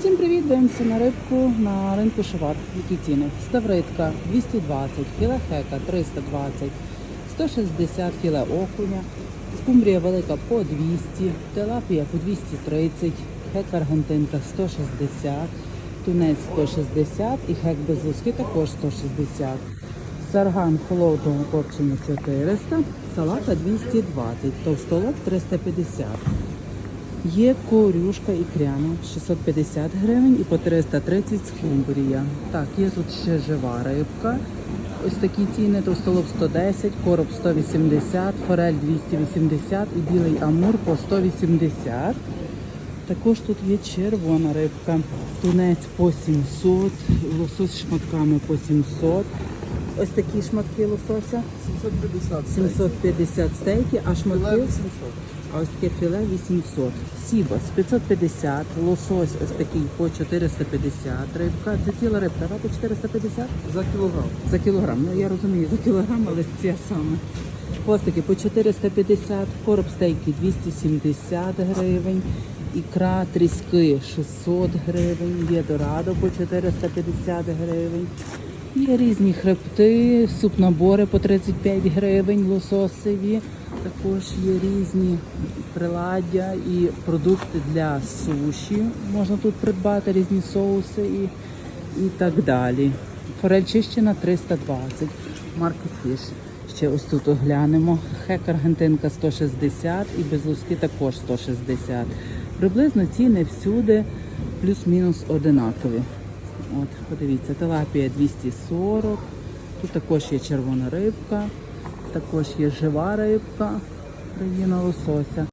Всім привіт! Дивимося на рибку на ринку Шовар. Які ціни? Ставритка 220, філе хека 320, 160 філе окуня, скумбрія велика по 200, тилапія по 230, хек аргентинка 160, тунець 160 і хек без луски також 160. Сарган холодного копчення 400, салата 220, товстолоб 350. Є корюшка і кряна 650 гривень і по 330 скумбрія. Так, є тут ще жива рибка. Ось такі ціни, товстолоб 110, короб 180, форель 280 і білий амур по 180. Також тут є червона рибка, тунець по 700, лосось з шматками по 700. Ось такі шматки лосося 750. 750 стейки, а шматки Філе 800. а ось таке філе 800. Сібас 550, лосось ось такий по 450 рибка. Це ціла рибка, да, по 450 За кілограм. за кілограм. Ну я розумію, за кілограм, але це саме. Хвостики по 450, короб стейки 270 гривень, ікра тріски 600 гривень, є дорадо по 450 гривень. Є різні хребти, суп-набори по 35 гривень, лососеві. Також є різні приладдя і продукти для суші. Можна тут придбати різні соуси і, і так далі. Форель чищена 320, марки фіш. Ще ось тут оглянемо. Хек аргентинка 160 і без луски також 160. Приблизно ціни всюди плюс-мінус одинакові. От, подивіться, tilapia 240. Тут також є червона рибка, також є жива рибка, країна лосося.